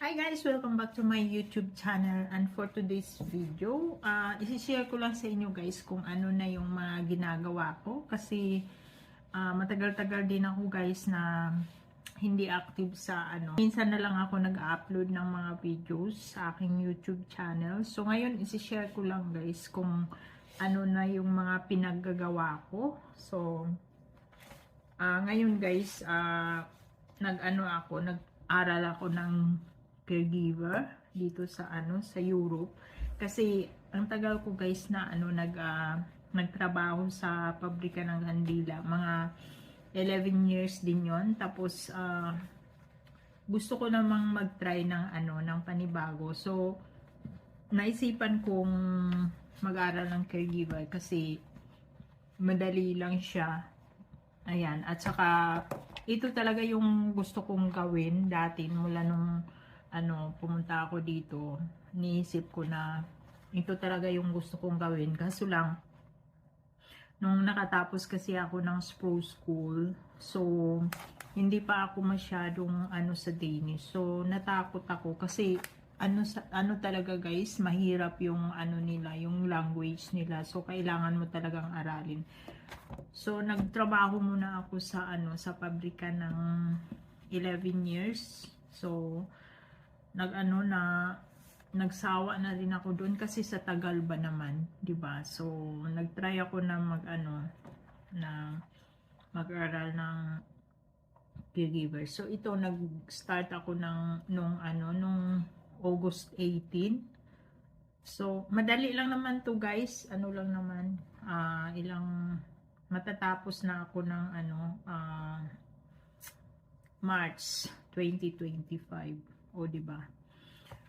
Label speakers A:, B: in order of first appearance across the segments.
A: Hi guys! Welcome back to my YouTube channel and for today's video, uh, isi-share ko lang sa inyo guys kung ano na yung mga ginagawa ko kasi uh, matagal-tagal din ako guys na hindi active sa ano. Minsan na lang ako nag-upload ng mga videos sa aking YouTube channel. So ngayon isi-share ko lang guys kung ano na yung mga pinaggagawa ko. So uh, ngayon guys, uh, nag-ano ako, nag-aral ako ng caregiver dito sa ano sa Europe. Kasi ang tagal ko guys na ano nag uh, nagtrabaho sa pabrika ng kandila mga 11 years din yon tapos uh, gusto ko namang mag-try ng ano ng panibago. So naisipan kong mag-aral ng caregiver kasi madali lang siya. Ayan at saka ito talaga yung gusto kong gawin dati mula nung ano, pumunta ako dito, niisip ko na ito talaga yung gusto kong gawin. Kaso lang, nung nakatapos kasi ako ng pro school, so, hindi pa ako masyadong ano sa Danish. So, natakot ako kasi ano sa ano talaga guys, mahirap yung ano nila, yung language nila. So kailangan mo talagang aralin. So nagtrabaho muna ako sa ano sa pabrika ng 11 years. So nag-ano na nagsawa na rin ako doon kasi sa tagal ba naman, 'di ba? So nagtry ako na mag-ano na mag-aral ng caregiver. So ito nag-start ako ng nung ano nung August 18. So madali lang naman to guys. Ano lang naman uh, ilang matatapos na ako ng ano uh, March 2025 o, di ba?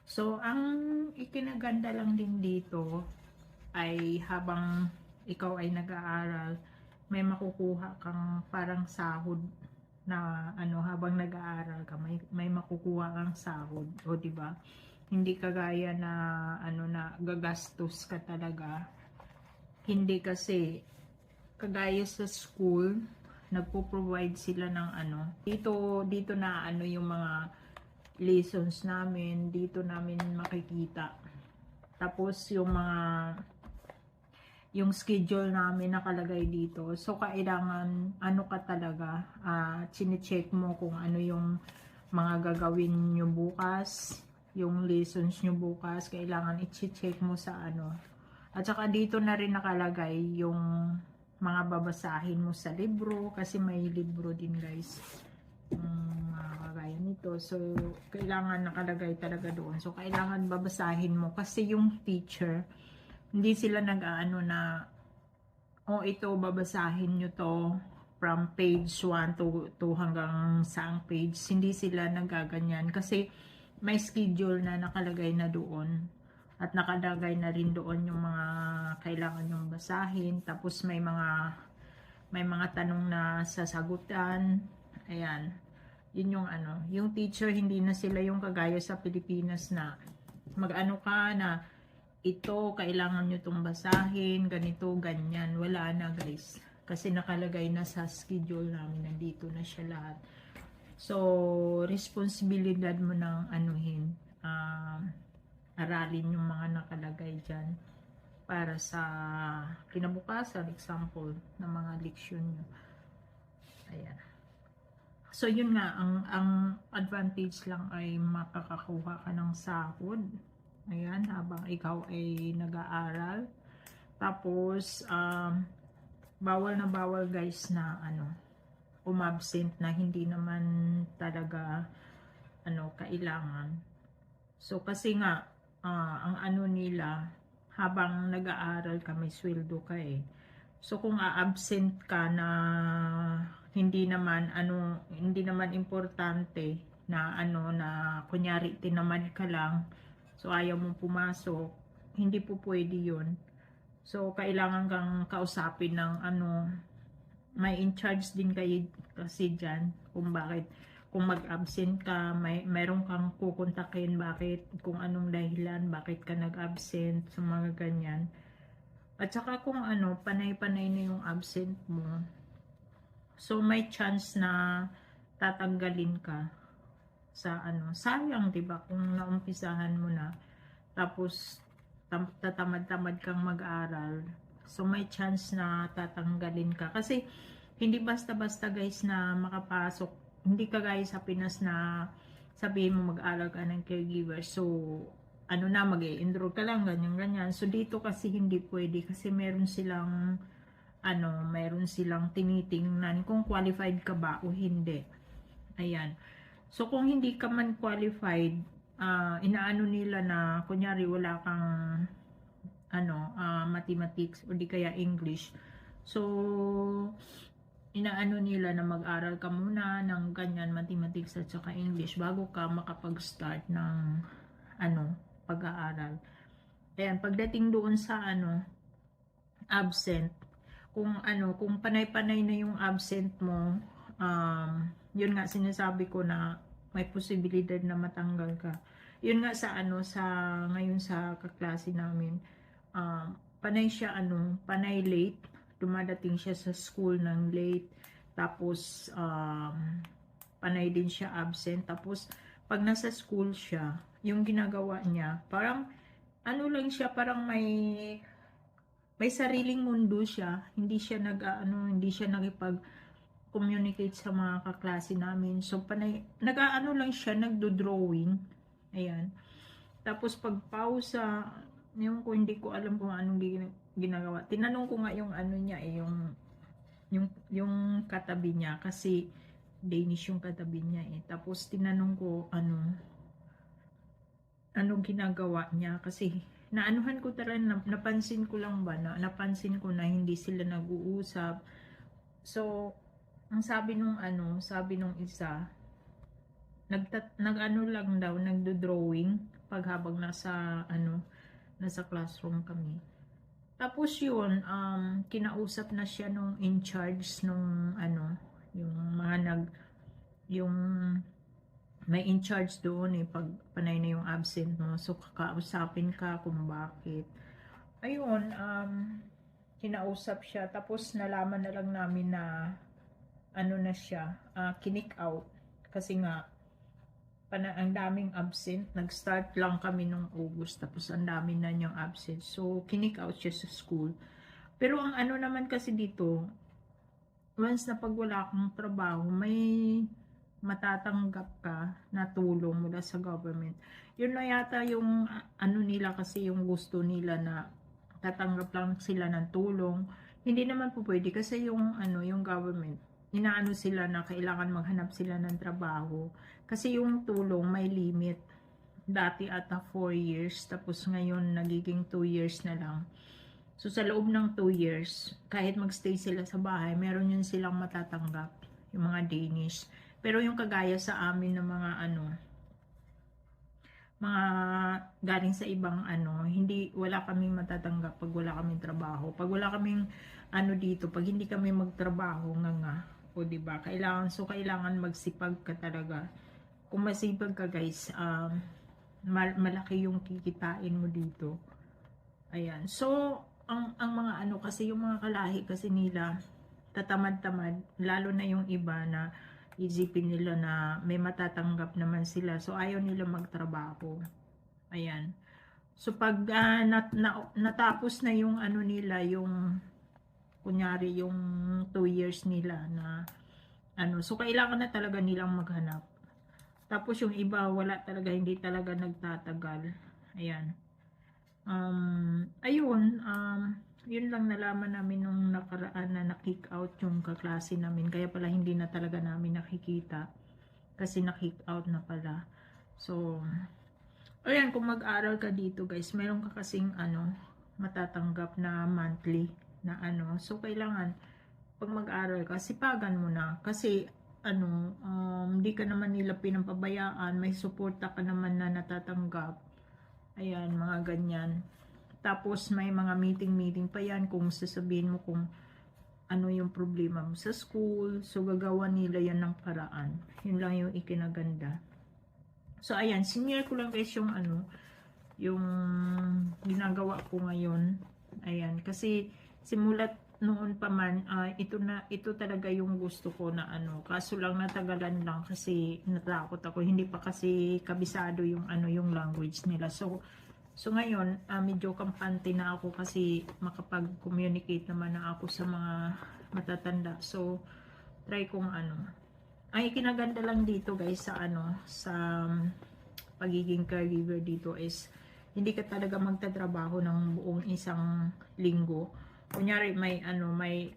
A: So, ang ikinaganda lang din dito ay habang ikaw ay nag-aaral, may makukuha kang parang sahod na ano habang nag-aaral ka may may makukuha kang sahod. O di ba? Hindi kagaya na ano na gagastos ka talaga. Hindi kasi kagaya sa school nagpo-provide sila ng ano. Dito dito na ano yung mga lessons namin, dito namin makikita. Tapos yung mga yung schedule namin nakalagay dito. So, kailangan, ano ka talaga, uh, chine-check mo kung ano yung mga gagawin nyo bukas, yung lessons nyo bukas, kailangan i-check mo sa ano. At saka dito na rin nakalagay yung mga babasahin mo sa libro, kasi may libro din guys. Um, kagaya nito. So, kailangan nakalagay talaga doon. So, kailangan babasahin mo kasi yung teacher, hindi sila nag-aano na, oh, ito, babasahin nyo to from page 1 to, to hanggang saang page. Hindi sila nagaganyan kasi may schedule na nakalagay na doon at nakalagay na rin doon yung mga kailangan yung basahin tapos may mga may mga tanong na sasagutan ayan yun yung ano, yung teacher hindi na sila yung kagaya sa Pilipinas na mag-ano ka na ito, kailangan nyo itong basahin, ganito, ganyan. Wala na guys. Kasi nakalagay na sa schedule namin, nandito na siya lahat. So, responsibilidad mo ng anuhin, uh, aralin yung mga nakalagay dyan para sa kinabukasan, example, ng mga leksyon nyo. Ayan. So, yun nga, ang, ang advantage lang ay makakakuha ka ng sahod. Ayan, habang ikaw ay nag-aaral. Tapos, um, bawal na bawal guys na ano, umabsent na hindi naman talaga ano, kailangan. So, kasi nga, uh, ang ano nila, habang nag-aaral ka, may sweldo ka eh. So, kung a-absent ka na hindi naman ano hindi naman importante na ano na kunyari tinamad ka lang so ayaw mong pumasok hindi po pwede yun so kailangan kang kausapin ng ano may in charge din kayo kasi dyan kung bakit kung mag-absent ka, may meron kang kukontakin bakit, kung anong dahilan, bakit ka nag-absent, sa mga ganyan. At saka kung ano, panay-panay na yung absent mo, So, may chance na tatanggalin ka. sa ano. Sayang, 'di ba, kung naumpisahan mo na tapos tam- tatamad-tamad kang mag-aral. So may chance na tatanggalin ka kasi hindi basta-basta guys na makapasok. Hindi ka guys sa Pinas na sabihin mo mag-aral ka ng caregiver. So ano na mag enroll ka lang ganyan ganyan. So dito kasi hindi pwede kasi meron silang ano, meron silang tinitingnan kung qualified ka ba o hindi. Ayan. So kung hindi ka man qualified, ah, inaano nila na kunyari wala kang ano, ah, mathematics o di kaya English. So inaano nila na mag-aral ka muna ng ganyan mathematics at saka English bago ka makapag-start ng ano, pag-aaral. Ayan, pagdating doon sa ano, absent, kung ano, kung panay-panay na yung absent mo, um, yun nga sinasabi ko na may posibilidad na matanggal ka. Yun nga sa ano, sa ngayon sa kaklase namin, um, panay siya ano, panay late, dumadating siya sa school ng late, tapos um, panay din siya absent, tapos pag nasa school siya, yung ginagawa niya, parang ano lang siya, parang may may sariling mundo siya. Hindi siya nag ano, hindi siya nagipag communicate sa mga kaklase namin. So panay nag-aano lang siya, nagdo-drawing. Ayan. Tapos pag pausa, yung ko hindi ko alam kung anong gin- ginagawa. Tinanong ko nga yung ano niya eh, yung yung yung katabi niya kasi Danish yung katabi niya eh. Tapos tinanong ko ano? Anong ginagawa niya? Kasi naanuhan ko talaga na, napansin ko lang ba na napansin ko na hindi sila nag-uusap. So ang sabi nung ano sabi nung isa nag-ano lang daw nagdo-drawing pag habang nasa ano nasa classroom kami. Tapos yun um kinausap na siya nung in charge nung ano yung mga nag yung may in charge doon eh pag panay na yung absent mo. So kakausapin ka kung bakit. Ayun um kinausap siya. Tapos nalaman na lang namin na ano na siya uh, kinik out. Kasi nga pana, ang daming absent. Nag-start lang kami nung August tapos ang dami na niyang absent. So kinik out siya sa school. Pero ang ano naman kasi dito once na pag wala kang trabaho may matatanggap ka na tulong mula sa government. Yun na yata yung ano nila kasi yung gusto nila na tatanggap lang sila ng tulong. Hindi naman po pwede kasi yung ano yung government inaano sila na kailangan maghanap sila ng trabaho. Kasi yung tulong may limit. Dati ata 4 years tapos ngayon nagiging 2 years na lang. So sa loob ng 2 years, kahit magstay sila sa bahay, meron yun silang matatanggap, yung mga Danish. Pero yung kagaya sa amin ng mga ano, mga galing sa ibang ano, hindi wala kaming matatanggap pag wala kaming trabaho. Pag wala kaming ano dito, pag hindi kami magtrabaho nga nga, o ba? Kailangan so kailangan magsipag ka talaga. Kung masipag ka guys, um, mal malaki yung kikitain mo dito. Ayan. So ang ang mga ano kasi yung mga kalahi kasi nila tatamad-tamad lalo na yung iba na isipin nila na may matatanggap naman sila. So, ayaw nila magtrabaho. Ayan. So, pag uh, nat, na, natapos na yung ano nila, yung kunyari yung 2 years nila na ano, so kailangan na talaga nilang maghanap. Tapos yung iba, wala talaga, hindi talaga nagtatagal. Ayan. Um, ayun, um, yun lang nalaman namin nung nakaraan na na-kick out yung kaklase namin. Kaya pala hindi na talaga namin nakikita. Kasi na-kick out na pala. So, ayan, kung mag-aral ka dito guys, meron ka kasing ano, matatanggap na monthly na ano. So, kailangan, pag mag-aral ka, sipagan mo na. Kasi, ano, um, hindi ka naman nila pinapabayaan. May suporta ka naman na natatanggap. Ayan, mga ganyan. Tapos may mga meeting-meeting pa yan kung sasabihin mo kung ano yung problema mo sa school. So gagawa nila yan ng paraan. Yun lang yung ikinaganda. So ayan, senior ko lang guys yung ano, yung ginagawa ko ngayon. Ayan, kasi simulat noon pa man, ah, ito na ito talaga yung gusto ko na ano. Kaso lang natagalan lang kasi natakot ako. Hindi pa kasi kabisado yung ano yung language nila. So so ngayon, ah, medyo kampante na ako kasi makapag-communicate naman na ako sa mga matatanda. So try kong ano. Ay kinaganda lang dito guys sa ano sa um, pagiging caregiver dito is hindi ka talaga magtatrabaho ng buong isang linggo. Kunyari may ano, may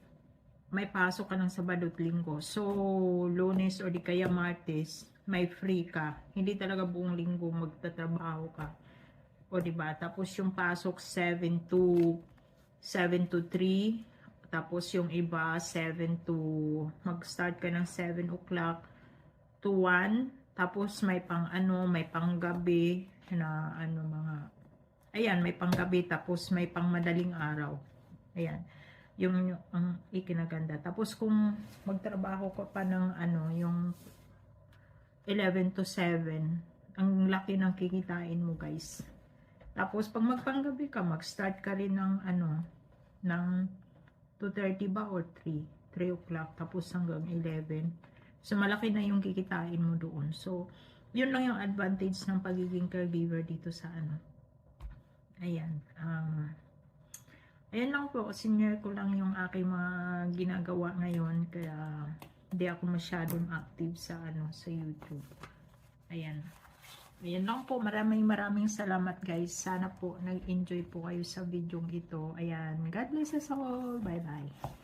A: may pasok ka ng Sabado at Linggo. So, Lunes or di kaya Martes, may free ka. Hindi talaga buong linggo magtatrabaho ka. O di ba? Tapos yung pasok 7 to 7 to 3. Tapos yung iba 7 to mag-start ka ng 7 o'clock to 1. Tapos may pang ano, may pang gabi na ano mga ayan, may pang gabi tapos may pang madaling araw. Ayan. Yung, ang ikinaganda. Tapos kung magtrabaho ka pa ng ano, yung 11 to 7, ang laki ng kikitain mo, guys. Tapos pag magpanggabi ka, mag-start ka rin ng ano, ng 2.30 ba or 3? 3 o'clock tapos hanggang 11. So malaki na yung kikitain mo doon. So yun lang yung advantage ng pagiging caregiver dito sa ano. Ayan. Ayan lang po. Senior ko lang yung aking mga ginagawa ngayon. Kaya hindi ako masyadong active sa ano sa YouTube. Ayan. Ayan lang po. Maraming maraming salamat guys. Sana po nag-enjoy po kayo sa video ito. Ayan. God bless us all. Bye bye.